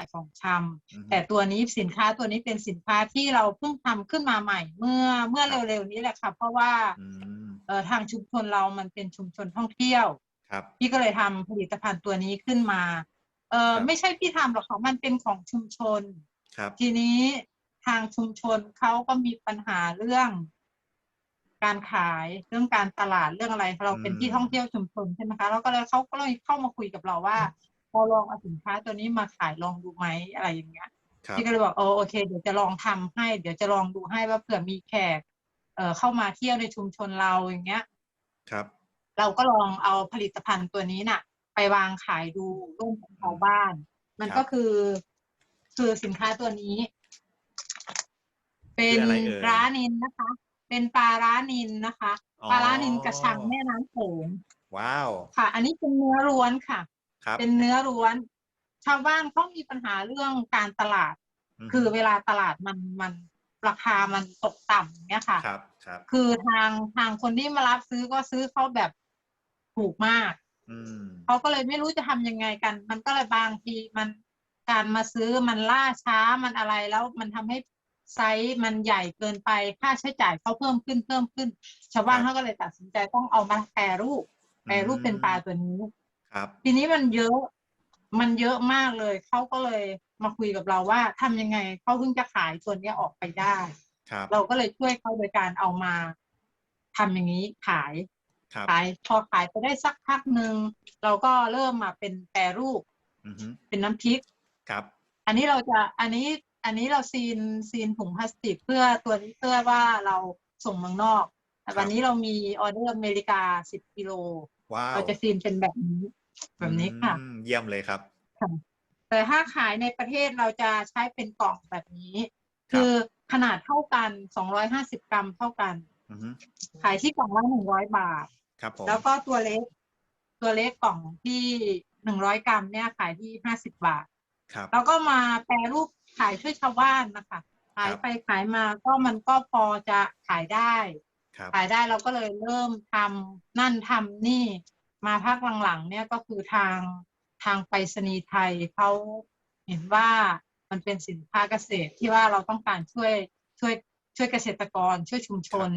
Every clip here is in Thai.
ายของชำอือฮึแต่ตัวนี้สินค้าตัวนี้เป็นสินค้าที่เราเพิ่งทำขึ้นมาใหม่ เมื่อเมื่อเร็วๆนี้แหละค่ะเพราะว่าอืมเอ่อทางชุมชนเรามันเป็นชุมชนท่องเที่ยวครับพี่ก็เลยทำผลิตภัณฑ์ตัวนี้ขึ้นมาเออครับไม่ใช่พี่ทำหรอกค่ะมันเป็นของชุมชนครับทีนี้ทางชุมชนเขาก็มีปัญหาเรื่อง การขายเรื่องการตลาดเรื่องอะไรเราเป็นที่ท่องเที่ยวชุมชนใช่ไหมคะแล้วก็เลยเขาก็เลยเข้ามาคุยกับเราว่า เราลองเอาสินค้าตัวนี้มาขายลองดูไหมอะไรอย่างเงี้ยครับพี่ก็เลยบอกเออโอเค เดี๋ยวจะลองทำให้ เดี๋ยวจะลองดูให้ว่าเผื่อมีแขกเอ่อเข้ามาเที่ยวในชุมชนเราอย่างเงี้ย ครับ เราก็ลองเอาผลิตภัณฑ์ตัวนี้น่ะ ไปวางขายดูร่วมกับชาวบ้าน มันก็คือ คือสินค้าตัวนี้ เป็นคืออะไรเอ่ยร้านินนะคะ เป็นปลาร้านินนะคะอ๋อปลาร้านินกระชังแม่น้ำโขงว้าว ค่ะ อันนี้เป็นเนื้อล้วนค่ะ ครับเป็นเนื้อล้วน ชาวบ้านเขามีปัญหาเรื่องการตลาดมคือเวลาตลาดมันมันราคามันตกต่ำอย่างเนี่ยค่ะครับครับ คือทางทางคนที่มารับซื้อก็ซื้อเขาแบบถูกมากอืมเขาก็เลยไม่รู้จะทำยังไงกัน มันก็เลยบางทีมันการมาซื้อมันล่าช้ามันอะไรแล้วมันทำให้ไซส์มันใหญ่เกินไปค่าใช้จ่ายเขาเพิ่มขึ้นเพิ่มขึ้น ชาวบ้านเขาก็เลยตัดสินใจต้องเอามาแปรรูปแปรรูปเป็นปลาตัวนี้ ครับ ทีนี้มันเยอะ มันเยอะมากเลย เขาก็เลยมาคุยกับเราว่าทำยังไงเขาเพิ่งจะขายตัวเนี้ยออกไปได้ ครับ เราก็เลยช่วยเขาโดยการเอามาทำอย่างนี้ขาย ครับ ขายพอขายไปได้สักพักหนึ่งเราก็เริ่มมาเป็นแปรรูปอือฮึเป็นน้ำพริก ครับ อันนี้เราจะอันนี้อันนี้เราซีนซีนถุงพลาสติกเพื่อตัวนี้เพื่อว่าเราส่งเมืองนอก แต่วันนี้เรามีออเดอร์อเมริกาสิบกิโลว้าว เราจะซีนเป็นแบบนี้ แบบนี้ค่ะ อืมเยี่ยมเลยครับ แต่ถ้าขายในประเทศเราจะใช้เป็นกล่องแบบนี้ ครับ คือขนาดเท่ากัน 250 กรัมเท่ากัน อือฮึขายที่กล่องละ 100 บาท ครับผมแล้วก็ตัวเล็ก ตัวเล็กกล่องที่ 100 กรัมเนี่ยขายที่ 50 บาท ครับ แล้วก็มาแปรรูปขายช่วยชาวบ้านนะคะ ขายครับ ไปขายมาก็มันก็พอจะขายได้ ครับ ขายได้เราก็เลยเริ่มทำนั่นทำนี่ มาพักหลังๆเนี่ยก็คือทางทางไปรษณีย์ไทยเขาเห็นว่ามันเป็นสินค้าเกษตรที่ว่าเราต้องการช่วยช่วยช่วยเกษตรกร ช่วยชุมชน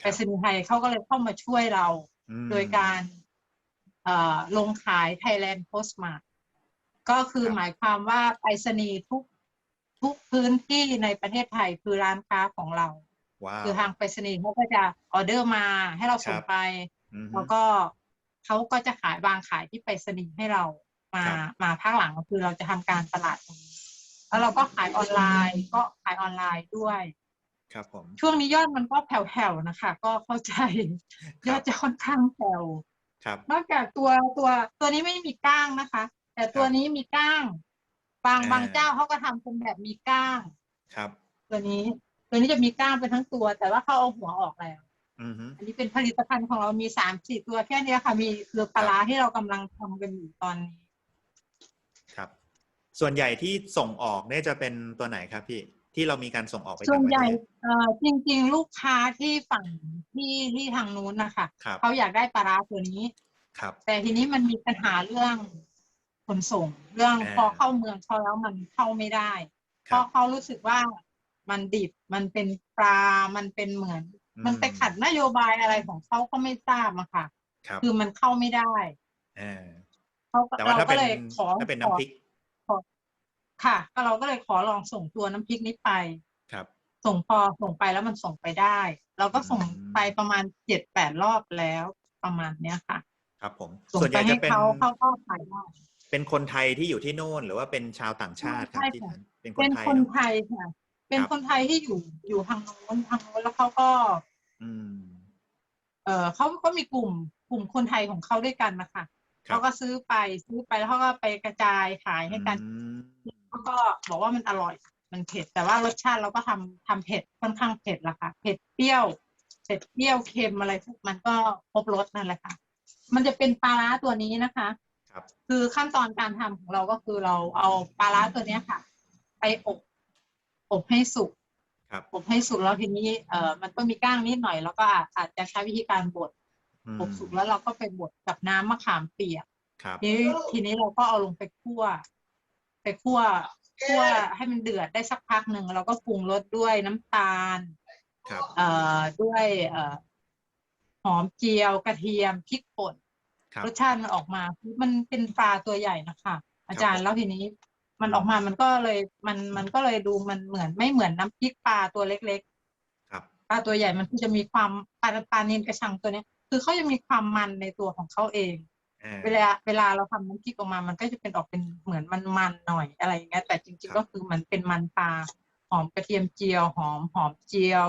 คไปรับรษณีย์ไทยเขาก็เลยเข้ามาช่วยเราอืมโดยการเอ่อลงขาย Thailand Postmark ก็คือครับหมายความว่าไปรษณีย์ทุกทุกพื้นที่ในประเทศไทยคือร้านค้าของเราว้าวคือทางไปรษณีย์เขาก็จะออเดอร์มาให้เราส่งครับไปอือฮึแล้วก็ เขาก็จะขายวางขายที่ไปรษณีย์ให้เรามาครับมาภาคหลังก็คือเราจะทำการตลาดตรงนี้แล้วเราก็ขายออนไลน์ก็ขายออนไลน์ด้วย ครับผมช่วงนี้ยอดมันก็แผ่วๆนะคะ ก็เข้าใจยอดจะค่อนข้างแผ่วครับนอกจากตัวตัวตัวนี้ไม่มีก้างนะคะ แต่ตัวนี้มีก้าง บางอ่าบางเจ้าเขาก็ทำเป็นแบบมีก้าง ครับ ตัวนี้ ตัวนี้จะมีก้างเป็นทั้งตัว แต่ว่าเขาเอาหัวออกแล้ว อือฮึอันนี้เป็นผลิตภัณฑ์ของเรามีสามสี่ตัวแค่เนี้ยค่ะ มีคือปลาร้าที่เรากำลังทำกันอยู่ตอนนี้ ครับ ส่วนใหญ่ที่ส่งออกเนี่ยจะเป็นตัวไหนครับพี่ที่เรามีการส่งออกไปส่วนใหญ่ต่างประเทศเอ่อจริง ๆ ลูกค้าที่ฝั่งที่ที่ทางนู้นนะคะครับเขาอยากได้ปลาร้าตัวนี้ ครับ แต่ทีนี้มันมีปัญหาเรื่องขนส่ง เรื่องอ่าพอเข้าเมืองเขาแล้วมันเข้าไม่ได้คเพรับราะเขารู้สึกว่ามันดิบมันเป็นปลา มันเป็นเหมือน มันไปขัดนโยบายอะไรของเขาก็ไม่ทราบอะค่ะครับคือมันเข้าไม่ได้อ่าเขาก็แต่ว่าเราถ้าก็เป็นเลยขอถ้าเป็นขอน้ำพริกค่ะก็เราก็เลยขอลองส่งตัวน้ำพริกนี้ไปครับ ส่งพอส่งไปแล้วมันส่งไปได้ เราก็ส่งอืมไปประมาณเจ็ดแปดรอบแล้วประมาณเนี้ยค่ะ ครับ ผมส่งส่วนใหไปญ่ให้จะเป็นเขาเขาก็ขายได้เป็นคนไทยที่อยู่ที่โน่นหรือว่าเป็นชาวต่างชาติครับใช่ที่ค่ะทานเป็นคเป็นนไทยคนเนอะไทยค่ะ เป็นครับคนไทยที่อยู่อยู่ทางโน้นทางโน้นแล้วเขาก็อืมเออเขาก็มีกลุ่มกลุ่มคนไทยของเขาด้วยกันนะคะครับเขาก็ซื้อไปซื้อไปแล้วเขาก็ไปกระจายขายให้กันอืมเขาก็บอกว่ามันอร่อย มันเผ็ดแต่ว่ารสชาติเราก็ทำทำเผ็ดค่อนข้างเผ็ดละค่ะ เผ็ดเปรี้ยวเผ็ดเปรี้ยวเค็มอะไรพวกมันก็ครบรสนั่นแหละค่ะ มันจะเป็นปลาร้าตัวนี้นะคะครับคือขั้นตอนการทำของเราก็คือเราเอาปลาร้าตัวเนี้ยค่ะ ไปอบ อบให้สุกครับอบให้สุกแล้วทีนี้เอ่อมันก็มีก้างนิดหน่อย แล้วก็อาจอาจจะใช้วิธีการบดอืมอบสุกแล้วเราก็ไปบดกับน้ำมะขามเปียกครับทีนี้ทีนี้เราก็เอาลงไปคั่ว ไปคั่วคั่วให้มันเดือดได้สักพักหนึ่งเราก็ปรุงรสด้วยน้ำตาลครับเอ่อด้วยเอ่อหอมเจียวกระเทียมพริกป่นครับรสชาติมันออกมาคือมันเป็นปลาตัวใหญ่นะคะ อาจารผมย์แล้วทีนี้ มันออกมามันก็เลยมันมันก็เลยดูมันเหมือนไม่เหมือนน้ำพริกปลาตัวเล็กครับๆปลาตัวใหญ่มันคือจะมีความปลาปลาเนียนกระชังตัวเนี้ย คือเขาจะมีความมันในตัวของเขาเองอ่าเวลาเวลาเราทำน้ำพริกออกมา มันก็จะเป็นออกเป็นเหมือนมันมันๆหน่อยอะไรอย่างเงี้ย แต่จริงครับๆก็คือมันเป็นมันปลาหอมกระเทียมเจียวหอมหอมเจียว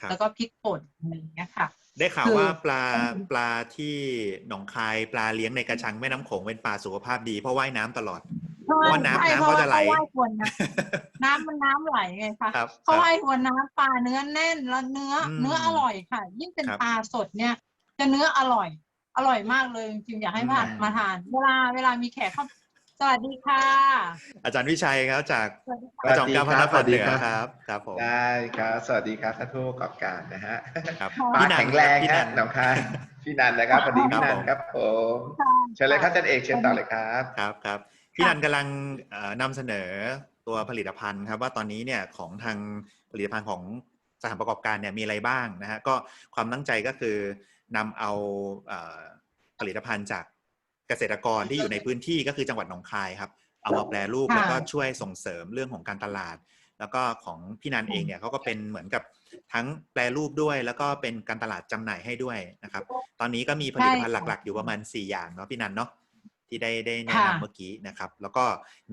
ครับแล้วก็พริกป่นอะไรอย่างเงี้ยค่ะ ได้ข่าวคือว่าปลาปลาที่หนองคายปลาเลี้ยงในกระชังแม่น้ำโขงเป็นปลาสุขภาพดีเพราะว่ายน้ำตลอด เพราะว่าว่าน้ำใช่น้ำเพราะเขาว่าจะไหลเขาว่ายทวนน้ำน้ำมันน้ำไหลไงคะครับเขาครับว่ายทวนน้ำปลาเนื้อแน่นแล้วเนื้ออมเนื้ออร่อยค่ะ ยิ่งเป็นครับปลาสดเนี่ย จะเนื้ออร่อย อร่อยมากเลยจริงๆอยากให้ผ่านอืมมาทาน เวลาเวลามีแขกเข้าสวัสดีค่ะ อาจารย์วิชัยครับจากสวัสดีกระจอมเกล้าพระนครเหนือสวัสดีคครัรับบครับผมได้ครับสวัสดีครับท่านผู้ประกอบการนะฮะครับปลาพี่นันแข็งแรงพี่ฮะนันหนองคายพี่นันนะครับสวัสดีครัพี่บนันผมครับผมค่ะเชิญเลยครับอาจารย์เอกเชิญต่อเลยครับครับครับ พี่นันกำลังเอ่อนำเสนอตัวผลิตภัณฑ์ครับว่าตอนนี้เนี่ยของทางผลิตภัณฑ์ของสถานประกอบการเนี่ยมีอะไรบ้างนะฮะก็ความตั้งใจก็คือนำเอาเอ่อผลิตภัณฑ์จากเกษตรกรที่อยู่ในพื้นที่ก็คือจังหวัดหนองคายครับ เอามาแปรรูปค่ะแล้วก็ช่วยส่งเสริมเรื่องของการตลาด แล้วก็ของพี่นันเองเนี่ยเขาก็เป็นเหมือนกับทั้งแปรรูปด้วย แล้วก็เป็นการตลาดจำหน่ายให้ด้วยนะครับ ตอนนี้ก็มีผลิตภัณฑ์ใช่ค่ะหลัก ๆ อยู่ประมาณ 4 อย่างเนาะพี่นันเนาะ ที่ได้ได้แนะค่ะนำเมื่อกี้นะครับ แล้วก็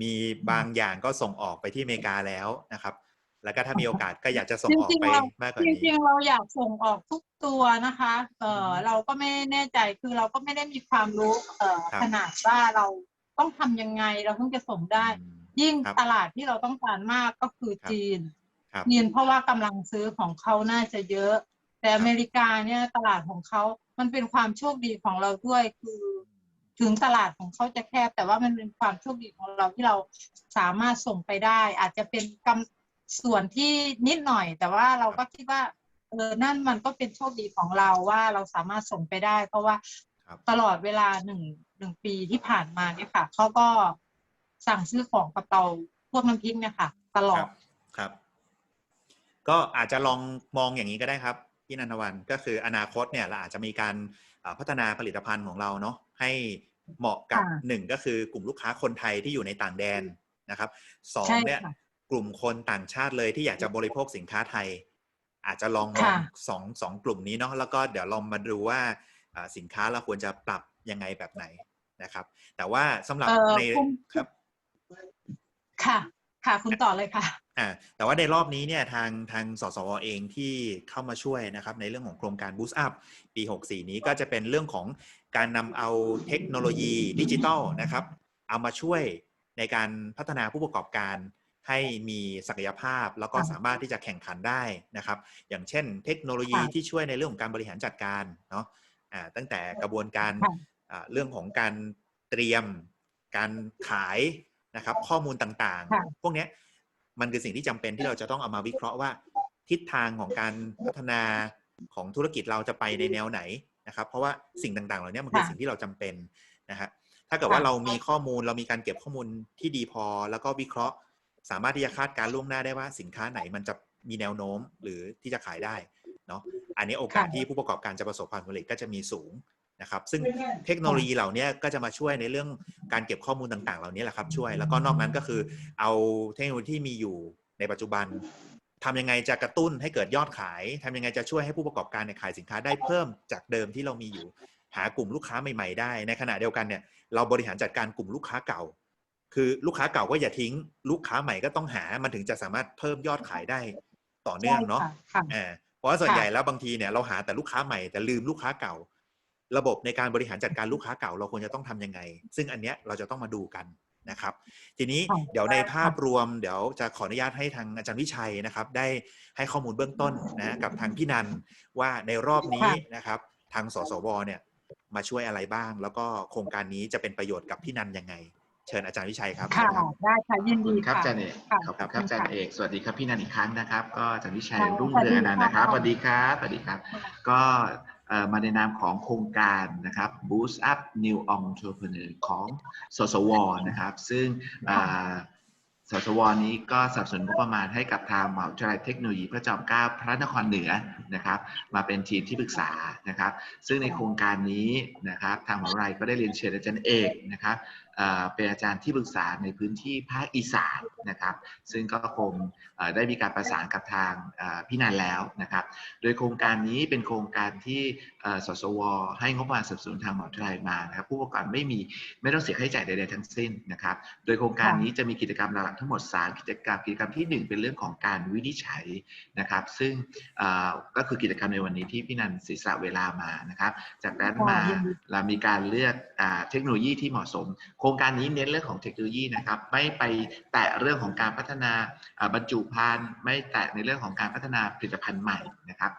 มีบางอย่างก็ส่งออกไปที่อเมริกาแล้วนะครับ แล้วก็ถ้ามีโอกาสก็อยากจะส่งออกไปมากกว่าจนี้ริงๆเราอยากส่งออกทุกตัวนะคะเอออืมเราก็ไม่แน่ใจคือเราก็ไม่ได้มีความรู้เอ่อครับขนาดว่าเราต้องทำยังไงเราถึงจะส่งได้อืมยิ่งครับตลาดที่เราต้องการมากก็คือครับจีนครับจีนเพราะว่ากำลังซื้อของเขาน่าจะเยอะ แต่อเมริกาเนี่ยตลาดของเขามันเป็นความโชคดีของเราด้วยคือ ถึงตลาดของเขาจะแคบ แต่ว่ามันเป็นความโชคดีของเราที่เราสามารถส่งไปได้ อาจจะเป็นกำส่วนที่นิดหน่อย แต่ว่าเราก็คิดว่าเออนั่นมันก็เป็นโชคดีของเราว่าเราสามารถส่งไปได้ เพราะว่าครับตลอดเวลาหนึ่งหนึ่งปีที่ผ่านมาเนี่ยค่ะเขาก็สั่งซื้อของกับเราพวกน้ำพริกเนี่ยค่ะ ตลอคดรับครับ ก็อาจจะลองมองอย่างนี้ก็ได้ครับพี่นันทวันก็คืออนาคตเนี่ยเราอาจจะมีการอ่าพัฒนาผลิตภัณฑ์ของเราเนาะให้ เหมาะกับค่ะหนึ่งก็คือกลุ่มลูกค้าคนไทยที่อยู่ในต่างแดนนะครับสองใช่เนี่ยค่ะกลุ่มคนต่างชาติเลยที่อยากจะบริโภคสินค้าไทย อาจจะลองมองค่ะสองสองกลุ่มนี้เนาะแล้วก็เดี๋ยวลองมาดูว่าอ่าสินค้าเราควรจะปรับยังไงแบบไหนนะครับ แต่ว่าสำหรับเอ่อในคุณครับ ค่ะ ค่ะ คุณต่อเลยค่ะอ่าแต่ว่าในรอบนี้เนี่ยทางทางสสวเองที่เข้ามาช่วยนะครับ ในเรื่องของโครงการ Boost Up ปี 64 นี้ก็จะเป็นเรื่องของการนำเอาเทคโนโลยีดิจิทัลนะครับ เอามาช่วยในการพัฒนาผู้ประกอบการให้มีศักยภาพแล้วก็ค่ะสามารถที่จะแข่งขันได้นะครับ อย่างเช่น เทคโนโลยีค่ะที่ช่วยในเรื่องของการบริหารจัดการเนาะอ่าตั้งแต่กระบวนการค่ะอ่าเรื่องของการเตรียม การขาย นะครับ ข้อมูลต่างค่ะๆพวกเนี้ยมันคือสิ่งที่จำเป็นที่เราจะต้องเอามาวิเคราะห์ว่า ทิศทางของการพัฒนาของธุรกิจเราจะไปในแนวไหนนะครับ เพราะว่าสิ่งต่างๆ เหล่านี้มันคือค่ะสิ่งที่เราจำเป็นนะฮะถ้าเกิดว่าค่ะเรามีข้อมูลเรามีการเก็บข้อมูลที่ดีพอ แล้วก็วิเคราะห์ สามารถที่จะคาดการณ์ล่วงหน้าได้ว่าสินค้าไหนมันจะมีแนวโน้มหรือที่จะขายได้เนาะอันนี้โอกาสค่ะที่ผู้ประกอบการจะประสบความสำเร็จก็จะมีสูง นะครับซึ่งเทคโนโลยีเหล่านี้ก็จะมาช่วยในเรื่องการเก็บข้อมูลต่างๆ เหล่านี้แหละครับช่วยแล้วก็นอกนั้นก็คือเอาเทคโนโลยีที่มีอยู่ในปัจจุบันทำยังไงจะกระตุ้นให้เกิดยอดขายทำยังไงจะช่วยให้ผู้ประกอบการเนี่ยขายสินค้าได้เพิ่มจากเดิมที่เรามีอยู่ หากลุ่มลูกค้าใหม่ ๆ ได้ ในขณะเดียวกันเนี่ยเราบริหารจัดการกลุ่มลูกค้าเก่า คือลูกค้าเก่าก็อย่าทิ้ง ลูกค้าใหม่ก็ต้องหามันถึงจะสามารถเพิ่มยอดขายได้ต่อเนื่องเนาะใช่ค่ะอ่าเพราะว่าส่วนค่ะใหญ่แล้วบางทีเนี่ยเราหาแต่ลูกค้าใหม่แต่ลืมลูกค้าเก่า ระบบในการบริหารจัดการลูกค้าเก่าเราควรจะต้องทำยังไง ซึ่งอันเนี้ยเราจะต้องมาดูกันนะครับ ทีนี้ค่ะเดี๋ยวในภาพรวมเดี๋ยวจะขออนุญาตให้ทางอาจารย์วิชัยนะครับ ได้ให้ข้อมูลเบื้องต้นนะกับทางพี่นันว่าในรอบนี้นะครับ ทางสสวเนี่ยมาช่วยอะไรบ้าง แล้วก็โครงการนี้จะเป็นประโยชน์กับพี่นันยังไง เชิญอาจารย์วิชัยครับค่ะได้ค่ะยินขอบคุดีณครับค่ะอาจารย์เอกค่ะขอบคุณครับขอบคุณอาจารย์ค่ะเอกสวัสดีครับพี่นันอีกครั้งนะครับ ก็อาจารย์วิชัยค่ะรุ่งเรืองอนันต์นะครับสสวัวัสสดีดีคครัรับบสวัสดีครับ ก็เอ่อ มาในนามของโครงการนะครับ Boost Up New Entrepreneur ของสสวนะครับ ซึ่งสสวนี้ก็สนับสนุนงบประมาณให้กับทางมหาวิทยาลัยเทคโนโลยีพระจอมเกล้าพระนครเหนือนะครับ มาเป็นทีมที่ปรึกษานะครับ ซึ่งในโครงการนี้นะครับ ทางมหาวิทยาลัยก็ได้เรียนเชิญอาจารย์เอกนะครับ เป็นอาจารย์ที่ปรึกษาในพื้นที่ภาคอีสานนะครับ ซึ่งก็คงได้มีการประสานกับทางพี่นันแล้วนะครับ โดยโครงการนี้เป็นโครงการที่สสว ให้งบประมาณสนับสนุนทางมหาวิทยาลัยมานะครับ ผู้ประกอบไม่มีไม่ต้องเสียค่าใช้จ่ายใดๆทั้งสิ้นนะครับ โดยโครงการนี้จะมีกิจกรรมหลักทั้งหมด 3 กิจกรรมกิจกรรมทีหนึ่1 เป็นเรื่องของการวินิจฉัยนะครับ ซึ่งก็คือกิจกรรมในวันนี้ที่พี่นันศิษะเวลามานะครับ จากนั้นมาเรามีการเลือกอเทคโนโลยีที่เหมาะสมโครงการนี้เน้นเรื่องของเทคโนโลยีนะครับ ไม่ไปแตะเรื่องของการพัฒนาอ่าบรรจุภัณฑ์ไม่แตะในเรื่องของการพัฒนาผลิตภัณฑ์ใหม่นะครับ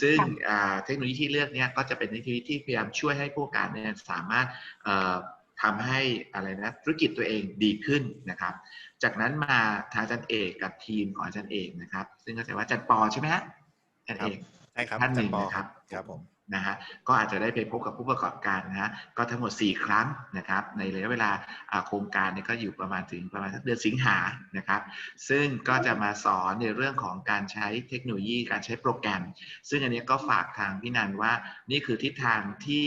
ซึ่งอ่าเทคโนโลยีที่เลือกเนี่ยก็จะเป็นเทคโนโลยีที่พยายามช่วยให้ผู้ประกอบการเนี่ยสามารถเอ่อทำให้อะไรนะธุรกิจตัวเองดีขึ้นนะครับ จากนั้นมาทางอาจารย์เอกกับทีมของอาจารย์เอกนะครับ ซึ่งก็จะว่าอาจารย์ปอใช่ไหมฮะอาจารย์เอกใช่ครับท่านหนึ่งอจรย์ปอนะครับครับผม นะฮะก็อาจจะได้ไปพบกับผู้ประกอบการนะฮะก็ทั้งหมด 4 ครั้งนะครับในระยะเวลาโครงการนี่ก็อยู่ประมาณถึงประมาณเดือนสิงหานะครับซึ่งก็จะมาสอนในเรื่องของการใช้เทคโนโลยีการใช้โปรแกรม ซึ่งอันนี้ก็ฝากทางพี่นันว่านี่คือทิศทางที่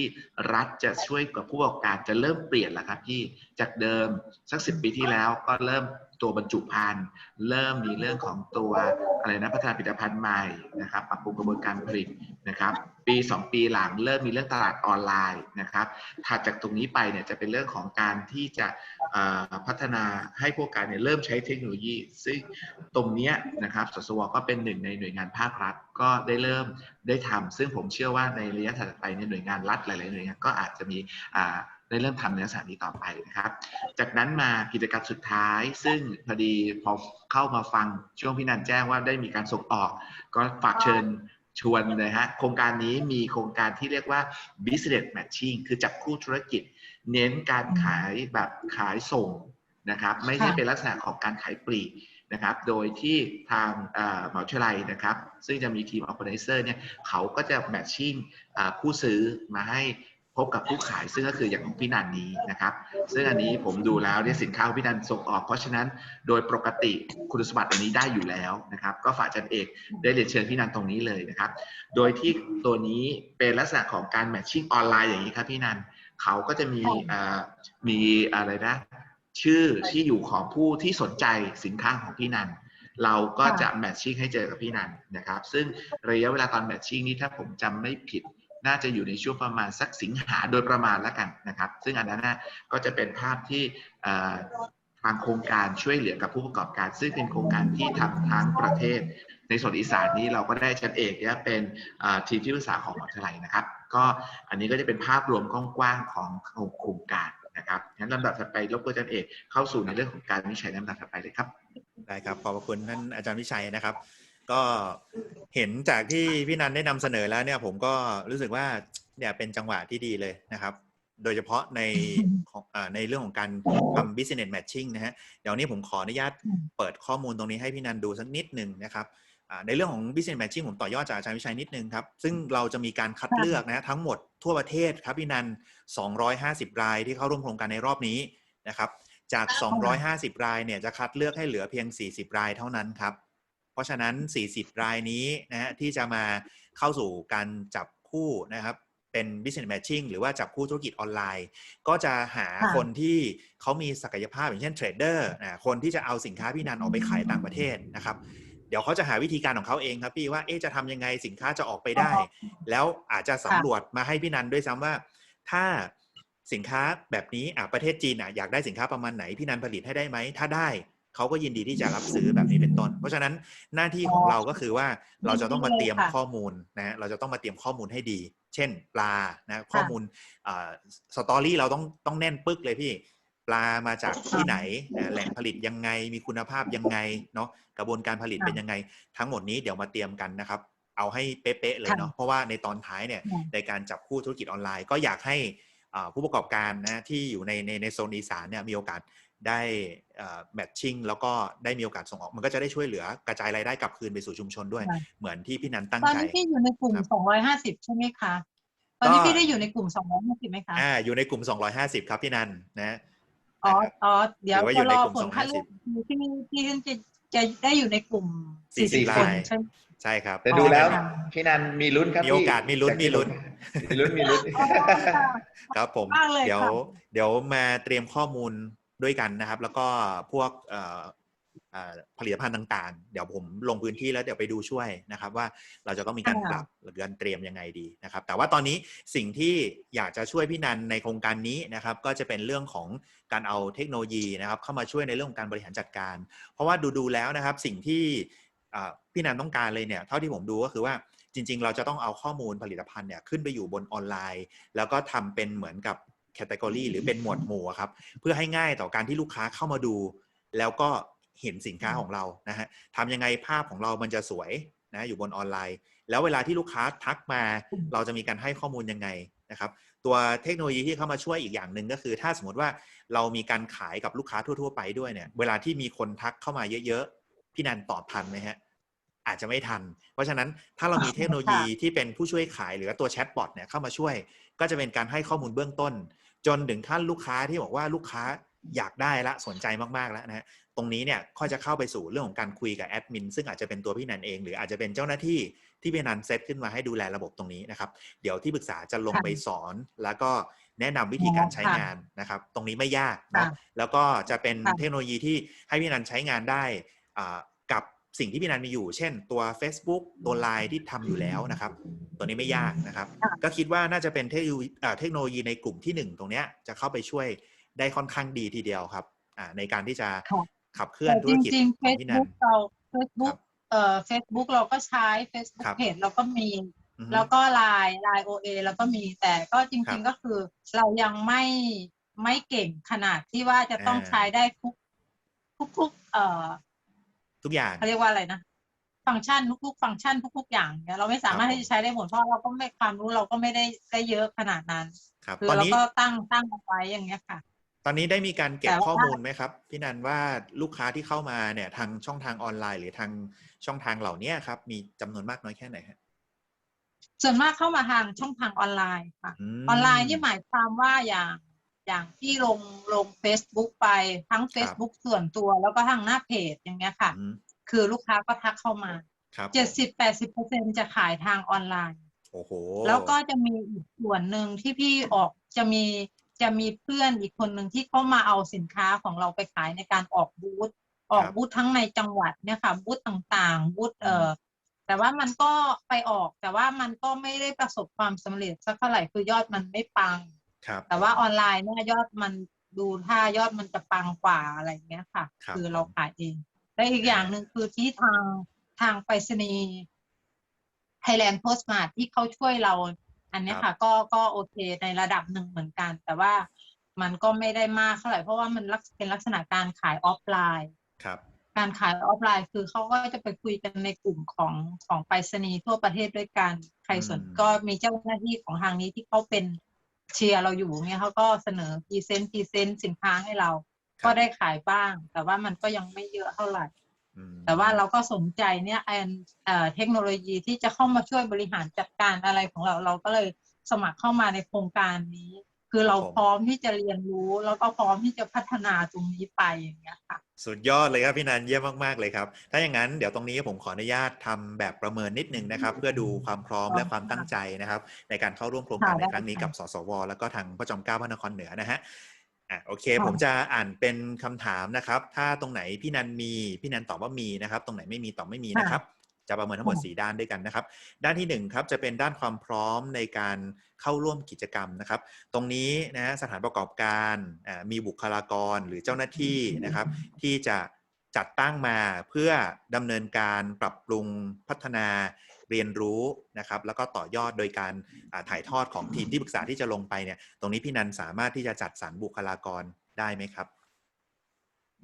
รัฐจะช่วยกับผู้ประกอบการจะเริ่มเปลี่ยนแล้วครับพี่จากเดิมสักสิปีที่แล้วก็เริ่มตัวบรรจุภัณฑ์เริ่มมีเรื่องของตัวอะไรนะพัฒนาผลิตภัณฑ์ใหม่นะครับปรับปรุงกระบวนการผลิตนะครับ ปี 2 ปีหลังเริ่มมีเรื่องตลาดออนไลน์นะครับถัดจากตรงนี้ไปเนี่ยจะเป็นเรื่องของการที่จะพัฒนาให้พวกการเนี่ยเริ่มใช้เทคโนโลยี ซึ่งตรงนี้นะครับสสวก็เป็นหนึ่งในหน่วยงานภาครัฐก็ได้เริ่มได้ทำซึ่งผมเชื่อว่าในระยะถัดไปในยหน่วยงานรัฐหลาย ๆ หน่วยงานก็อาจจะมีได้เริ่มทำในลักษณะนี้ต่อไปนะครับ จากนั้นมากิจกรรมสุดท้าย ซึ่งพอดีพอเข้ามาฟังช่วงพี่นันแจ้งว่าได้มีการส่งออก ก็ฝากเชิญ ชวนเลยฮะโครงการนี้มีโครงการที่เรียกว่า business matching คือจับคู่ธุรกิจ เน้นการขายแบบขายส่งนะครับไม่ใช่เป็นลักษณะของการขายปลีกนะครับ โดยที่ทางเอ่อมาวิทยาลัยนะครับ ซึ่งจะมีทีมออร์แกไนเซอร์เนี่ยเขาก็จะแมทชิ่งผู้ซื้อมาให้ พบกับผู้ขายซึ่งก็คืออย่างของพี่นันนี้นะครับ ซึ่งอันนี้ผมดูแล้วเนี่ยสินค้าของพี่นันส่งออก เพราะฉะนั้นโดยปกติคุณสมบัติอันนี้ได้อยู่แล้วนะครับ ก็ฝากอาจารย์เอกได้เรียนเชิญพี่นันตรงนี้เลยนะครับ โดยที่ตัวนี้เป็นลักษณะของการแมทชิ่งออนไลน์อย่างนี้ครับพี่นันเขาก็จะมีอ่ามีอะไรนะชื่อที่อยู่ของผู้ที่สนใจสินค้าของพี่นันเราก็จะแมทชิ่งให้เจอกับพี่นันนะครับ ซึ่งระยะเวลาตอนแมทชิ่งนี้ถ้าผมจำไม่ผิด น่าจะอยู่ในช่วงประมาณสักสิงหาโดยประมาณแล้วกันนะครับ ซึ่งอันนั้นนะก็จะเป็นภาพที่ทางโครงการช่วยเหลือกับผู้ประกอบการ ซึ่งเป็นโครงการที่ทำทั้งประเทศ ในส่วนอีสานนี้เราก็ได้อาจันเอกเนี่ยเป็นทีมที่ปรึกษาของมหาวิทยาลัยนะครับ ก็อันนี้ก็จะเป็นภาพรวมกว้างๆของโครงการนะครับงั้นลำดับถัดไปรบกวนอาจารย์เอกเข้าสู่ในเรื่องของการวิจัยลำดับถัดไปเลยครับ ได้ครับ ขอบคุณท่านอาจารย์วิชัยนะครับ ก็เห็นจากที่พี่นันได้นำเสนอแล้วเนี่ย ผมก็รู้สึกว่าเนี่ยเป็นจังหวะที่ดีเลยนะครับ โดยเฉพาะในของอ่าในเรื่องของการทำ business matching นะฮะเดี๋ยวนี้ผมขออนุญาตเปิดข้อมูลตรงนี้ให้พี่นันดูสักนิดหนึ่งนะครับอ่าในเรื่องของ business matching ผมต่อยอดจากอาจารย์วิชัยนิดนึงครับ ซึ่งเราจะมีการคัดค่ะเลือกนะทั้งหมดทั่วประเทศครับพี่นัน 250 รายที่เข้าร่วมโครงการในรอบนี้นะครับ จาก 250 รายเนี่ยจะคัดเลือกให้เหลือเพียง 40 รายเท่านั้นครับ เพราะฉะนั้น 40 รายนี้นะฮะที่จะมาเข้าสู่การจับคู่นะครับเป็น business matching หรือว่าจับคู่ธุรกิจออนไลน์ ก็จะหาค่ะคนที่เขามีศักยภาพอย่างเช่นเทรดเดอร์นะคนที่จะเอาสินค้าพี่นันออกไปขายต่างประเทศนะครับเดี๋ยวเขาจะหาวิธีการของเขาเองครับพี่ว่าเอ๊ะจะทำยังไงสินค้าจะออกไปได้ แล้วอาจจะสำรวจมาให้พี่นันด้วยซ้ำว่า ถ้าสินค้าแบบนี้อะประเทศจีนอะอยากได้สินค้าประมาณไหนพี่นันผลิตให้ได้ไหมถ้าได้ เขาก็ยินดีที่จะรับซื้อแบบนี้เป็นต้น เพราะฉะนั้นหน้าที่ของเราก็คือว่าเราจะต้องมาเตรียมค่ะข้อมูลนะฮะเราจะต้องมาเตรียมข้อมูลให้ดี เช่น ปลานะข้อมูลสตอรี่เราต้องต้องแน่นปึ๊กเลยพี่ปลามาจากที่ไหนนะแหล่งผลิตยังไงมีคุณภาพยังไงเนาะกระบวนการผลิตเป็นยังไง ทั้งหมดนี้เดี๋ยวมาเตรียมกันนะครับ เอาให้เป๊ะๆเลยเนาะเพราะว่าในตอนท้ายเนี่ยค่ะในการจับคู่ธุรกิจออนไลน์ ก็อยากให้อ่าผู้ประกอบการนะที่อยู่ในในในโซนอีสานเนี่ยมีโอกาส ได้แมทชิ่งแล้วก็ได้มีโอกาสส่งออก มันก็จะได้ช่วยเหลือกระจายรายได้กลับคืนไปสู่ชุมชนด้วยค่ะเหมือนที่พี่นันตั้งตอนใจนี้พี่อยู่ในกลุ่มครับ250 ใช่ไหมคะ ตอนนี้ก็พี่ได้อยู่ในกลุ่ม 250ไหมคะอ่าอยู่ในกลุ่ม 250 ครับพี่นันนะอ๋อนะครับอ๋อเดี๋ยวหรือว่าอยู่รในอกลุ่มผลคัดเลือก250ที่ที่ที่จะจะได้อยู่ในกลุ่ม40 40คนรายใช่ไหมใช่ครับ แต่ดูแล้วอ๋อพี่นันมีลุ้นครับมีโอกาสพี่มีลุ้นจากมีลุ้นมีลุ้นมีลุ้นอ๋อค่ะครับผมมากเลยเดี๋ยวค่ะเดี๋ยวมาเตรียมข้อมูล ด้วยกันนะครับ แล้วก็พวกผลิตภัณฑ์ต่างๆ เดี๋ยวผมลงพื้นที่แล้วเดี๋ยวไปดูช่วยนะครับ ว่าเราจะต้องมีการปรับหรือการเตรียมยังไงดีนะครับ แต่ว่าตอนนี้สิ่งที่อยากจะช่วยพี่นันในโครงการนี้นะครับ ก็จะเป็นเรื่องของการเอาเทคโนโลยีนะครับ เข้ามาช่วยในเรื่องของการบริหารจัดการ เพราะว่าดูๆแล้วนะครับ สิ่งที่พี่นันต้องการเลยเนี่ยเท่าที่ผมดูก็คือว่าจริง ๆ เราจะต้องเอาข้อมูลผลิตภัณฑ์เนี่ยขึ้นไปอยู่บนออนไลน์ แล้วก็ทำเป็นเหมือนกับ แคตตากรีหรือเป็นหมวดหมู่อะครับ เพื่อให้ง่ายต่อการที่ลูกค้าเข้ามาดู แล้วก็เห็นสินค้าของเรานะฮะทำยังไงภาพของเรามันจะสวยนะอยู่บนออนไลน์ แล้วเวลาที่ลูกค้าทักมา เราจะมีการให้ข้อมูลยังไงนะครับ ตัวเทคโนโลยีที่เข้ามาช่วยอีกอย่างหนึ่งก็คือ ถ้าสมมติว่าเรามีการขายกับลูกค้าทั่ว ๆ ไปด้วยเนี่ย เวลาที่มีคนทักเข้ามาเยอะๆ พี่นันตอบทันไหมฮะอาจจะไม่ทัน เพราะฉะนั้นถ้าเรามีเทคโนโลยีที่เป็นผู้ช่วยขายหรือว่าตัวแชทบอทเนี่ยเข้ามาช่วย ก็จะเป็นการให้ข้อมูลเบื้องต้น จนถึงขั้นลูกค้าที่บอกว่าลูกค้าอยากได้ละสนใจมากๆแล้วนะฮะตรงนี้เนี่ยค่อยจะเข้าไปสู่เรื่องของการคุยกับแอดมินซึ่งอาจจะเป็นตัวพี่นันเอง หรืออาจจะเป็นเจ้าหน้าที่ที่พี่นันเซตขึ้นมาให้ดูแลระบบตรงนี้นะครับ เดี๋ยวที่ปรึกษาจะลงค่ะไปสอนแล้วก็แนะนำวิธีการใช้ค่ะงานนะครับ ตรงนี้ไม่ยากเนาะค่ะแล้วก็จะเป็นค่ะเทคโนโลยีที่ให้พี่นันใช้งานได้อ่ากับ สิ่งที่พี่นันมีอยู่ เช่นตัว Facebook ตัว Line ที่ทำอยู่แล้วนะครับ ตัวนี้ไม่ยากนะครับค่ะก็คิดว่าน่าจะเป็นเทคโนโลยีอ่าเทคโนโลยีในกลุ่มที่หนึ่งตรงเนี้ยจะเข้าไปช่วยได้ค่อนข้างดีทีเดียวครับอ่าในการที่จะค่ะขับเคลื่อนแต่ธุจรกิจริงๆของพี่นัน Facebook เรา Facebook ครับเอ่อ Facebook เราก็ใช้ Facebook ครับเพจเราก็มีอือฮึแล้วก็ Line Line OA แล้วก็มีแต่ก็จครัริบงๆก็คือ เรายังไม่ไม่เก่งขนาดที่ว่าจะต้องอ่าใช้ได้ทุกทุกๆเอ่อ ทุกอย่างเขาเรียกว่าอะไรนะฟังก์ชันทุกๆ ฟังก์ชันทุก ๆ อย่างเนี่ยเราไม่สามารถครับที่จะใช้ได้หมดเพราะเราก็ไม่ความรู้เราก็ไม่ได้ได้เยอะขนาดนั้นครับคือตอนเรานี้ก็ตั้งตั้งเอาไว้อย่างเงี้ยค่ะ ตอนนี้ได้มีการเก็บแต่ว่าข้อมูลไหมครับพี่นันว่าลูกค้าที่เข้ามาเนี่ยทางช่องทางออนไลน์ หรือทางช่องทางเหล่านี้ครับ มีจำนวนมากน้อยแค่ไหนฮะส่วนมากเข้ามาทางช่องทางออนไลน์ค่ะมออนไลน์นี่หมายความว่าอย่าง อย่างที่ลงลง Facebook ไปทั้ง Facebook ส่วนตัวแล้วก็ทางหน้าเพจอย่างเงี้ยค่ะอืมคือลูกค้าก็ทักเข้ามาครับเจ็ดสิบแปดสิบเปอร์เซ็นจะขายทางออนไลน์โอ้โหแล้วก็จะมีอีกส่วนหนึ่งที่พี่ออกจะมีจะมีเพื่อนอีกคนหนึ่งที่เข้ามาเอาสินค้าของเราไปขายในการออกบูธออกบูธทั้งในจังหวัดเนี่ยค่ะบูธต่างๆบูธเอ่ออแต่ว่ามันก็ไปออกแต่ว่ามันก็ไม่ได้ประสบความสำเร็จสักเท่าไหร่คือยอดมันไม่ปัง ครับ แต่ว่าออนไลน์เนี่ยยอดมันดูถ้ายอดมันจะปังกว่าอะไรเงี้ยค่ะครับคือเราขายเอง และอีกอย่างหนึ่งคือที่ทางทางไปรษณีย์ Thailand Postmart ที่เขาช่วยเรา อันเนี้ยค่ะ ก็ก็โอเคในระดับหนึ่งเหมือนกัน แต่ว่ามันก็ไม่ได้มากเท่าไหร่เพราะว่ามันลักเป็นลักษณะการขายออฟไลน์ครับ การขายออฟไลน์คือเขาก็จะไปคุยกันในกลุ่มของของไปรษณีย์ทั่วประเทศด้วยกัน ใครสนอืมก็มีเจ้าหน้าที่ของทางนี้ที่เขาเป็น เชียร์เราอยู่เนี่ยเขาก็เสนอพรีเซนต์พรีเซนต์สินค้าให้เรา ก็ได้ขายบ้าง แต่ว่ามันก็ยังไม่เยอะเท่าไหร่อืมแต่ว่าเราก็สนใจเนี่ยแอนเอ่อเทคโนโลยีที่จะเข้ามาช่วยบริหารจัดการอะไรของเราเราก็เลยสมัครเข้ามาในโครงการนี้ คือเราพร้อมที่จะเรียนรู้แล้วก็พร้อมที่จะพัฒนาตรงนี้ไปอย่างเงี้ยค่ะ สุดยอดเลยครับพี่นันเยี่ยมมากๆเลยครับ ถ้าอย่างนั้นเดี๋ยวตรงนี้ผมขออนุญาตทำแบบประเมินนิดนึงนะครับ เพื่อดูความพร้อมและความตั้งใจนะครับ ในการเข้าร่วมโครงการค่ะในครั้งนี้ได้ค่ะกับสสว แล้วก็ทางพระจอมเกล้าพระนครเหนือนะฮะอะโอเคค่ะผมจะอ่านเป็นคำถามนะครับ ถ้าตรงไหนพี่นันมีพี่นันตอบว่ามีนะครับ ตรงไหนไม่มีตอบไม่มีนะครับ จะประเมินทั้งหมด 4 ด้านด้วยกันนะครับ ด้านที่1ครับจะเป็นด้านความพร้อมในการเข้าร่วมกิจกรรมนะครับ ตรงนี้นะฮะสถานประกอบการอ่ามีบุคลากรหรือเจ้าหน้าที่นะครับ ที่จะจัดตั้งมาเพื่อดำเนินการปรับปรุงพัฒนาเรียนรู้นะครับ แล้วก็ต่อยอดโดยการอ่าถ่ายทอดของทีมที่ปรึกษาที่จะลงไปเนี่ย ตรงนี้พี่นันสามารถที่จะจัดสรรบุคลากรได้ไหมครับ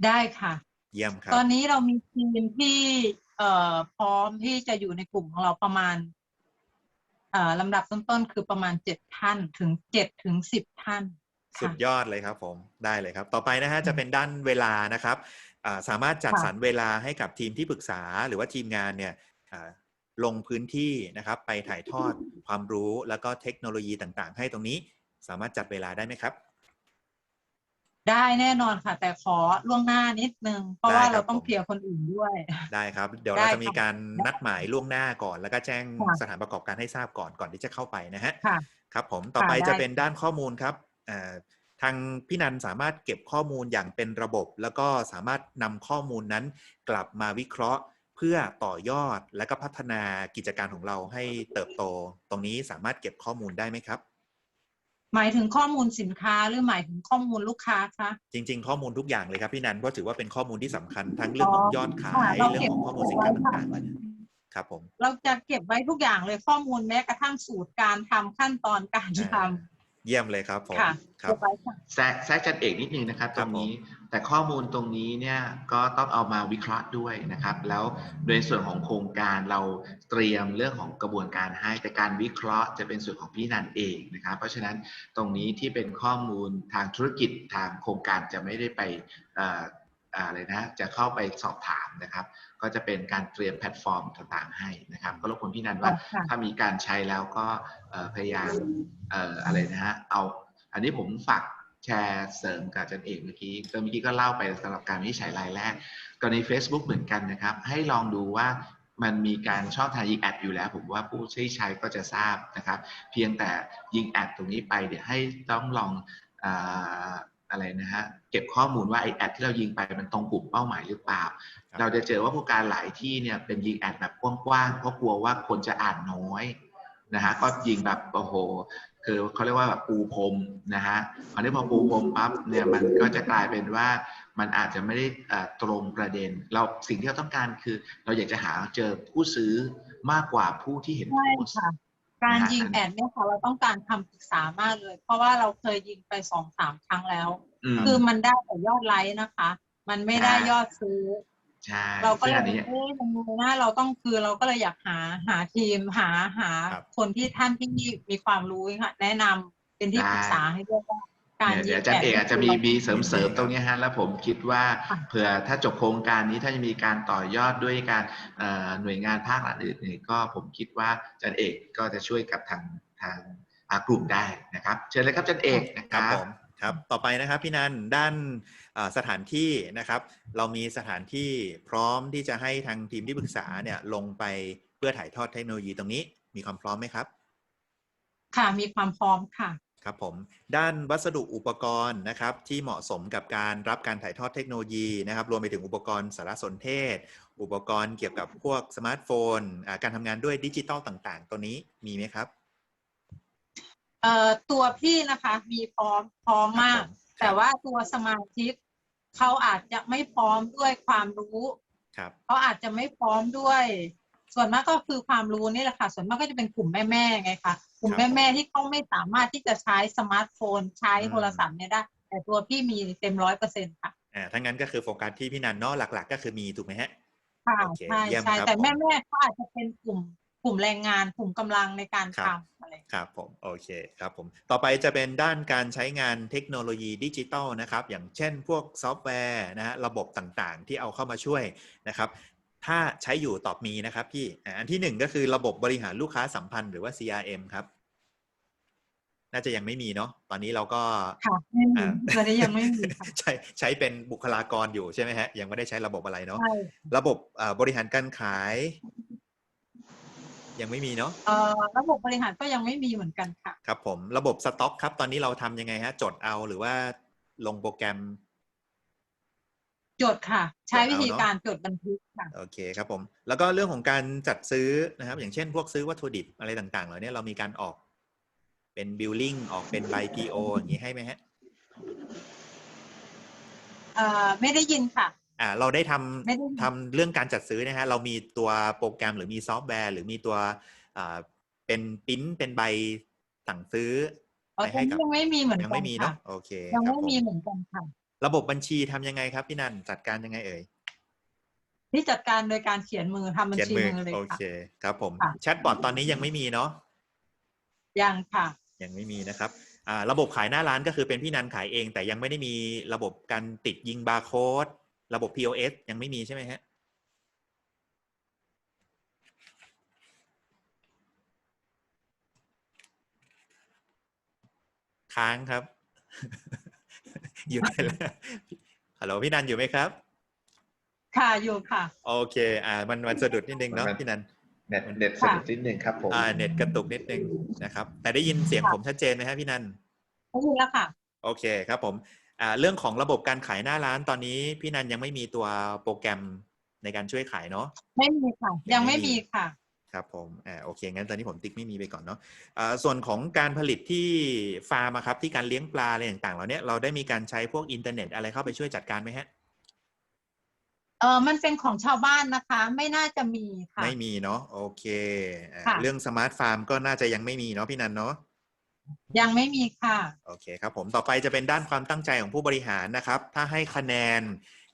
ได้ค่ะ เยี่ยมครับ ตอนนี้เรามีทีมที่ เอ่อพร้อมที่จะอยู่ในกลุ่มของเราประมาณเอ่อลำดับต้นๆคือประมาณเจ็ดท่านถึงเจ็ดถึงสิบท่านสุค่ะดยอดเลยครับผมได้เลยครับ ต่อไปนะฮะจะเป็นด้านเวลานะครับอ่าสามารถจัดค่ะสรรเวลาให้กับทีมที่ปรึกษาหรือว่าทีมงานเนี่ยอ่าลงพื้นที่นะครับ ไปถ่ายทอดความรู้แล้วก็เทคโนโลยีต่างๆ ให้ตรงนี้สามารถจัดเวลาได้ไหมครับ ได้แน่นอนค่ะ แต่ขอล่วงหน้านิดนึง เพราะว่าได้ครับเราต้องผมเคลียร์คนอื่นด้วย ได้ครับ เดี๋ยวได้เราจะมีค่ะการนัดหมายล่วงหน้าก่อน แล้วก็แจ้งค่ะสถานประกอบการให้ทราบก่อนก่อนที่จะเข้าไปนะฮะค่ะครับผมต่อไปค่ะได้จะเป็นด้านข้อมูลครับอ่าทางพี่นันสามารถเก็บข้อมูลอย่างเป็นระบบ แล้วก็สามารถนำข้อมูลนั้นกลับมาวิเคราะห์เพื่อต่อยอดและก็พัฒนากิจการของเราให้เติบโต ตรงนี้สามารถเก็บข้อมูลได้ไหมครับ หมายถึงข้อมูลสินค้าหรือหมายถึงข้อมูลลูกค้าคะจริง ๆ ข้อมูลทุกอย่างเลยครับพี่นันเพราะถือว่าเป็นข้อมูลที่สำคัญทั้งเรื่องของยอดขาค่ะยเราเรื่องเก็บของข้อมูลสินค้าต่างๆเลยครับผมเราจะเก็บไว้ทุกอย่างเลยข้อมูลแม้กระทั่งสูตรการทำขั้นตอนการทอ่า เยี่ยมเลยครับผมค่ะครัเก็บบไว้ค่ะแทรกแทรกจันเอกนิดนึงนะครับคตรัรบงนี้ผมแต่ข้อมูลตรงนี้เนี่ยก็ต้องเอามาวิเคราะห์ด้วยนะครับ แล้วโดยส่วนของโครงการเราเตรียมเรื่องของกระบวนการให้แต่การวิเคราะห์จะเป็นส่วนของพี่นันเองนะครับ เพราะฉะนั้นตรงนี้ที่เป็นข้อมูลทางธุรกิจทางโครงการจะไม่ได้ไปเอ่ออ่าอะไรนะจะเข้าไปสอบถามนะครับ ก็จะเป็นการเตรียมแพลตฟอร์มต่างๆให้นะครับ ก็รบกวนพี่นันว่าค่ะถ้ามีการใช้แล้วก็เอ่อพยายามเอ่ออะไรนะฮะเอา อันนี้ผมฝากแชร์เสริมกับอาจันเอกเมื่อกี้ก็เมื่อกี้ก็เล่าไปสำหรับการวินิจฉัยรายแรกก็ใน Facebook เหมือนกันนะครับ ให้ลองดูว่ามันมีการชอบทางยิงแอดอยู่แล้ว ผมว่าผู้ใช้ใช้ก็จะทราบนะครับ เพียงแต่ยิงแอดตรงนี้ไปเดี๋ยวให้ต้องลอง อาอะไรนะฮะเก็บข้อมูลว่าไอแอดที่เรายิงไปมันตรงกลุ่มเป้าหมายหรือเปล่าครับเราจะเจอว่าผู้การหลายที่เนี่ยเป็นยิงแอดแบบกว้างๆเพราะกลัวว่าคนจะอ่านน้อยนะฮะก็ยิงแบบโอ้โหคือเขาเรียกว่าแบบปูพรมนะฮะอันนี้พอปูพรมปั๊บเนี่ยมันก็จะกลายเป็นว่ามันอาจจะไม่ได้เอ่อตรงประเด็น เราสิ่งที่เราต้องการคือ เราอยากจะหาเจอผู้ซื้อมากกว่าผู้ที่เห็นใช่โพสต์ค่ะ การนะฮะยิงแอดเนี่ยค่ะเราต้องการคำปรึกษามากเลย เพราะว่าเราเคยยิงไปสองสามครั้งแล้วอืมคือมันได้แต่ยอดไลค์นะคะ มันไม่ได้ใช่ยอดซื้อใช่เราก็ซึ่งเลอัยนนี้เอ๊ะยังไงนะเราต้องคือเราก็เลยอยากหาหาทีมหาหาครับคนที่ท่านที่มีความรู้ค่ะแนะนำเป็นที่ปรึกษาให้ด้วยว่า การเนี่ยยิเดี๋ยวงอาจารย์เอกอาจจะมีนี่คืมีเสริมเสริมตรงเนี้ยฮะแล้วผมคิดว่าค่ะเผื่อถ้าจบโครงการนี้ถ้าจะมีการต่อยอดด้วยการเอ่อหน่วยงานภาครัฐอื่นเนี่ยก็ผมคิดว่าอาจารย์เอกก็จะช่วยกับทางทางอ่ากลุ่มได้นะครับ เชิญเลยครับอาจารย์เอกนะคครัรับบผมครับต่อไปนะครับพี่นันด้านอ่าสถานที่นะครับ เรามีสถานที่พร้อมที่จะให้ทางทีมที่ปรึกษาเนี่ยลงไปเพื่อถ่ายทอดเทคโนโลยีตรงนี้ มีความพร้อมไหมครับ ค่ะมีความพร้อมค่ะ ครับผมด้านวัสดุอุปกรณ์นะครับที่เหมาะสมกับการรับการถ่ายทอดเทคโนโลยีนะครับรวมไปถึงอุปกรณ์สารสนเทศ อุปกรณ์เกี่ยวกับพวกสมาร์ทโฟนอ่าการทำงานด้วยดิจิตอลต่างๆ ตัวนี้มีไหมครับเอ่อตัวพี่นะคะมีพร้อมพร้อมมากครับผมแต่ว่าตัวสมาชิกเขาอาจจะไม่พร้อมด้วยความรู้ครับเขาอาจจะไม่พร้อมด้วย ส่วนมากก็คือความรู้นี่แหละค่ะ ส่วนมากก็จะเป็นกลุ่มแม่ๆไงคะ กลุ่มครับแม่ ๆ ที่เขาไม่สามารถที่จะใช้สมาร์ทโฟน ใช้อืมโทรศัพท์เนี่ยได้ แต่ตัวพี่มีเต็มร้อยเปอร์เซ็นต์ค่ะอ่าถ้างั้นก็คือโฟกัสที่พี่นันเนาะหลัก ๆ ก็คือมีถูกไหมฮะค่ะโอเคใช่เยี่ยมใช่ครับแต่ผมแม่ๆเขาอาจจะเป็นกลุ่มกลุ่มแรงงานกลุ่มกำลังในการครับทำอะไรครับผมโอเคครับผมต่อไปจะเป็นด้านการใช้งานเทคโนโลยีดิจิตอลนะครับ อย่างเช่นพวกซอฟต์แวร์นะฮะระบบต่างๆ ที่เอาเข้ามาช่วยนะครับ ถ้าใช้อยู่ตอบมีนะครับพี่อ่าอันที่หนึ่งก็คือระบบบริหารลูกค้าสัมพันธ์หรือว่า CRM ครับ น่าจะยังไม่มีเนาะตอนนี้เราก็ค่ะไม่มีอ่าตอนนี้ยังไม่มีค่ะใช้ใช้เป็นบุคลากรอยู่ใช่ไหมฮะ ยังไม่ได้ใช้ระบบอะไรเนาะใช่ระบบอ่าบริหารการขาย ยังไม่มีเนาะเอ่อระบบบริหารก็ยังไม่มีเหมือนกันค่ะ ครับผมระบบสต็อก ครับ ตอนนี้เราทำยังไงฮะ จดเอาหรือว่าลงโปรแกรม จดค่ะ ใช้จดเอาวิธีเนอะการจดบันทึกค่ะโอเคครับผม แล้วก็เรื่องของการจัดซื้อนะครับ อย่างเช่น พวกซื้อวัตถุดิบอะไรต่างๆเหล่านี้เรามีการออกเป็นบิลลิ่งออกเป็นใบ PO อย่างนี้ให้ไหมฮะเอ่อไม่ได้ยินค่ะอ่าเราได้ทำไม่ได้ยินทำเรื่องการจัดซื้อนะฮะเรามีตัวโปรแกรมหรือมีซอฟต์แวร์ หรือมีตัวอ่าเป็นปริ้นเป็นใบสั่งซื้ออ๋อไปตอนให้นี้กับยังไม่มีเหมือนยังกัไม่นมีค่ะเนาะโอเคยังครับไม่ผมมีเหมือนกันค่ะ ระบบบัญชีทำยังไงครับพี่นันจัดการยังไงเอ่ยที่จัดการโดยการเขียนมือทำบัญเขียนชีมือมือเลยโอค่ะเคครับ ผมค่ะแชทบอทตอนนี้ยังไม่มีเนาะยังค่ะ ยังไม่มีนะครับอ่าระบบขายหน้าร้านก็คือเป็นพี่นันขายเอง แต่ยังไม่ได้มีระบบการติดยิงบาร์โค้ดระบบ POS ยังไม่มีใช่ไหมฮะค้างครับ อยู่ไปแล้วฮัลโหลพี่นันอยู่ไหมครับ ค่ะอยู่ค่ะ โอเค อ่า มันมันสะดุดนิดนึงเนาะมันพี่นันเน็ตเน็ตสะดุดนิดนึงครับผมอ่าเน็ตกระตุกนิดนึงนะครับ แต่ได้ยินเสียงผมชัดเจนไหมครับพี่นันได้ยินแล้วค่ะ โอเคครับผมอ่าเรื่องของระบบการขายหน้าร้านตอนนี้พี่นันยังไม่มีตัวโปรแกรมในการช่วยขายเนาะไม่มีค่ะ ยังไม่มีค่ะ ครับผมอ่าโอเคงั้นตอนนี้ผมติ๊กไม่มีไปก่อนเนาะอ่าส่วนของการผลิตที่ฟาร์มอะครับที่การเลี้ยงปลาอะไรต่างๆเหล่านี้เราได้มีการใช้พวกอินเทอร์เน็ตอะไรเข้าไปช่วยจัดการไหมฮะเออมันเป็นของชาวบ้านนะคะ ไม่น่าจะมีค่ะ ไม่มีเนาะโอเคอ่าค่ะ เรื่องสมาร์ทฟาร์มก็น่าจะยังไม่มีเนาะพี่นันเนาะ ยังไม่มีค่ะ โอเคครับผมต่อไปจะเป็นด้านความตั้งใจของผู้บริหารนะครับ ถ้าให้คะแนน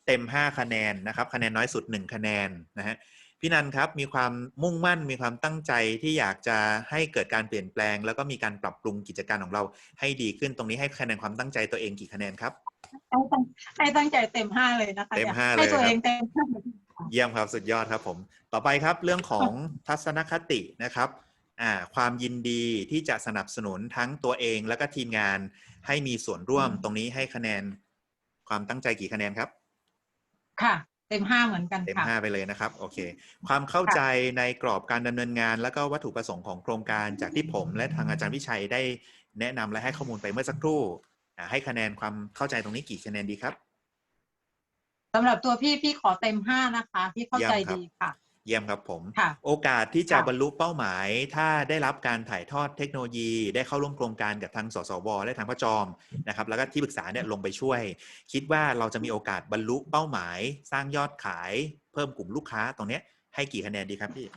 เต็ม 5 คะแนนนะครับ คะแนนน้อยสุด 1 คะแนนนะฮะ พี่นันครับมีความมุ่งมั่นมีความตั้งใจที่อยากจะให้เกิดการเปลี่ยนแปลง แล้วก็มีการปรับปรุงกิจการของเราให้ดีขึ้นตรงนี้ให้คะแนนความตั้งใจตัวเองกี่คะแนนครับให้ตั้งให้ตั้งใจเต็มห้าเลยนะคะเต็มนี่ยห้าเลยให้ตัวครับเองเต็มห้าเยี่ยมครับสุดยอดครับผม ต่อไปครับเรื่องของทัศนคตินะครับอ่าความยินดีที่จะสนับสนุนทั้งตัวเองแล้วก็ทีมงานให้มีส่วนร่วมตรงนี้ให้คะแนนความตั้งใจกี่คะแนนครับ ค่ะ เต็มห้าเหมือนกันเต็มค่ะ ห้าไปเลยนะครับโอเค ความเข้าใจในกรอบการดำเนินงาน แล้วก็วัตถุประสงค์ของโครงการจากที่ผมและทางอาจารย์วิชัยได้แนะนำและให้ข้อมูลไปเมื่อสักครู่อ่าให้คะแนนความเข้าใจตรงนี้กี่คะแนนดีครับ สำหรับตัวพี่พี่ขอเต็มห้านะคะ พี่เข้าใจเยี่ยมครับดีค่ะ เยี่ยมครับผมค่ะโอกาสที่จะค่ะบรรลุเป้าหมาย ถ้าได้รับการถ่ายทอดเทคโนโลยี ได้เข้าร่วมโครงการกับทางสสวและทางพระจอมนะครับ แล้วก็ที่ปรึกษาเนี่ยลงไปช่วย คิดว่าเราจะมีโอกาสบรรลุเป้าหมาย สร้างยอดขาย เพิ่มกลุ่มลูกค้าตรงเนี้ยให้กี่คะแนนดีครับพี่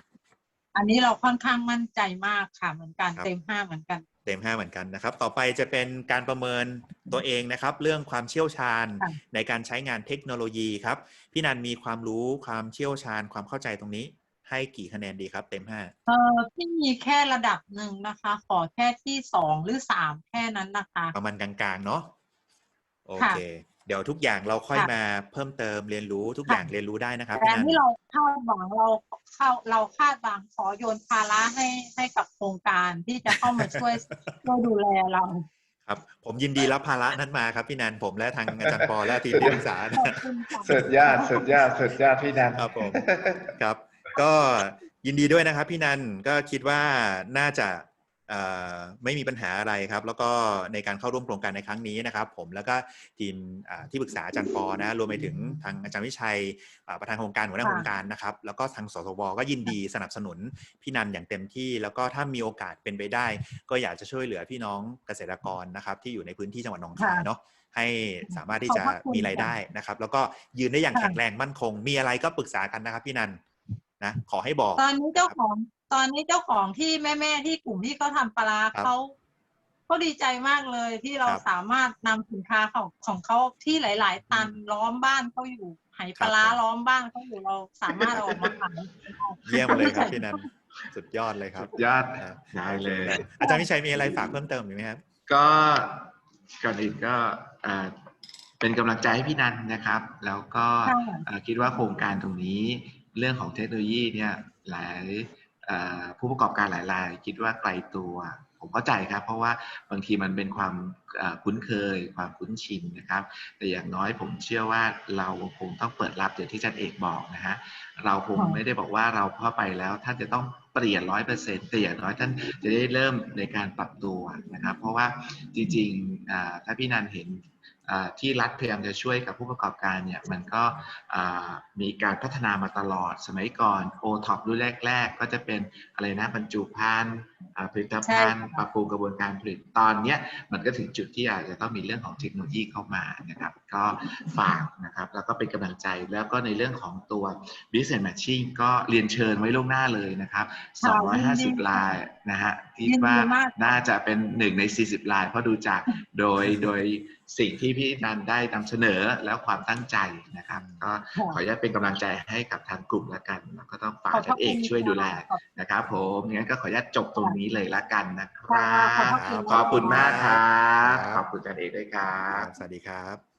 อันนี้เราค่อนข้างมั่นใจมากค่ะเหมือนกันครับเต็มห้าเหมือนกัน เต็ม5เหมือนกันนะครับ ต่อไปจะเป็นการประเมินตัวเองนะครับ เรื่องความเชี่ยวชาญค่ะในการใช้งานเทคโนโลยีครับ พี่นันมีความรู้ความเชี่ยวชาญความเข้าใจตรงนี้ ให้กี่คะแนนดีครับ เต็ม5เออพี่มีแค่ระดับหนึ่งนะคะ ขอแค่ที่สองหรือสามแค่นั้นนะคะ ประมาณกลางๆเนาะโอค่ะเคเดี๋ยวทุกอย่างเราค่อยค่ะมาเพิ่มเติมเรียนรู้ทุกค่ะอย่างเรียนรู้ได้นะครับแต่พี่นันที่เราคาดหวังเราเข้าเราคาดหวังขอโยนภาระให้ให้กับโครงการที่จะเข้ามาช่วยช่วยดูแลเราครับผมยินดีรับภาระนั้นมาครับพี่นันผมและทางอาจารย์ปอและทีมที่ปรึกษาขอบคุณค่ะสุดยอดสุดยอดสุดยอดพี่นันครับผมครับ ก็ยินดีด้วยนะครับพี่นันก็คิดว่าน่าจะเอ่อ ไม่มีปัญหาอะไรครับ แล้วก็ในการเข้าร่วมโครงการในครั้งนี้นะครับ ผมแล้วก็ทีมอ่าที่ปรึกษาอาจารย์ปอนะรวมไปถึงทางอาจารย์วิชัยอ่าประธานโครงการหัวหน้าค่ะโครงการนะครับ แล้วก็ทางสสวก็ยินดีสนับสนุนพี่นันอย่างเต็มที่ แล้วก็ถ้ามีโอกาสเป็นไปได้ ก็อยากจะช่วยเหลือพี่น้องเกษตรกรนะครับ ที่อยู่ในพื้นที่จังหวัดหนองคายค่ะเนาะให้สามารถที่จะขอบพระคุณมีรายได้นะครับ แล้วก็ยืนได้อย่างค่ะแข็งแรงมั่นคง มีอะไรก็ปรึกษากันนะครับพี่นัน นะขอให้บอก ตอนนี้เจ้าของตอนนี้เจ้าของที่แม่แม่ๆที่กลุ่มที่เขาทำปลาร้าครับเขาเขาดีใจมากเลยที่เราครับสามารถนำสินค้าของของเขาที่หลาย ๆ ตันล้อมบ้านเขาอยู่ไหปลาร้าครับผมล้อมบ้านเขาอยู่เราสามารถเอาออกมาขายเยี่ยมเลยครับพี่นันสุดยอดเลยครับสุดยอดครับได้เลย อาจารย์วิชัยมีอะไรฝากเพิ่มเติมอีกไหมครับ ก็ก่อนอื่นก็เอ่อเป็นกำลังใจให้พี่นันนะครับ แล้วก็ค่ะเอ่อคิดว่าโครงการตรงนี้ เรื่องของเทคโนโลยีเนี่ยหลายผู้ประกอบการหลายรายคิดว่าไกลตัวผมเข้าใจครับ เพราะว่าบางทีมันเป็นความคุ้นเคย ความคุ้นชินนะครับ แต่อย่างน้อยผมเชื่อว่าเราคงต้องเปิดรับอย่างที่อาจารย์เอกบอกนะฮะเราคงไม่ได้บอกว่าเราเข้าไปแล้วท่านจะต้องเปลี่ยนร้อยเปอร์เซ็นต์แต่อย่างน้อยท่านจะได้เริ่มในการปรับตัวนะครับ เพราะว่าจริงๆถ้าพี่นันเห็น ที่รัฐพยายามจะช่วยกับผู้ประกอบการเนี่ยมันก็อ่ามีการพัฒนามาตลอดสมัยก่อนโอท็อปรุ่นแรก ๆ ก็จะเป็นอะไรนะบรรจุภัณฑ์อ่าผลิตภัณฑ์ใช่ค่ะปรับปรุงกระบวนการผลิตตอนเนี้ยมันก็ถึงจุดที่อาจจะต้องมีเรื่องของเทคโนโลยีเข้ามานะครับ ก็ฝากนะครับ แล้วก็เป็นกำลังใจแล้วก็ในเรื่องของตัว business matching ก็เรียนเชิญไว้ล่วงหน้าเลยนะครับค่ะยินดี250 ลายนะฮะคิดยินดีว่ามากค่ะน่าจะเป็นหนึ่งใน 40 ลาย เพราะดูจากโดยโดยสิ่งที่พี่นันได้นำเสนอแล้วความตั้งใจนะครับ ก็ขออนุญาตเป็นกำลังใจให้กับทางกลุ่มละกัน แล้วก็ต้องฝากขอบอาพจารระย์เอกคุณช่วยดูแลค่ะนะครับผมงั้นก็ขออนุญาตจบตรงนี้เลยละกันนะครัค่ะขอบพระบคุณขอบคุณมากครับครับขอบคุณอาจารย์เอกด้วยครับ สวัสดีครับ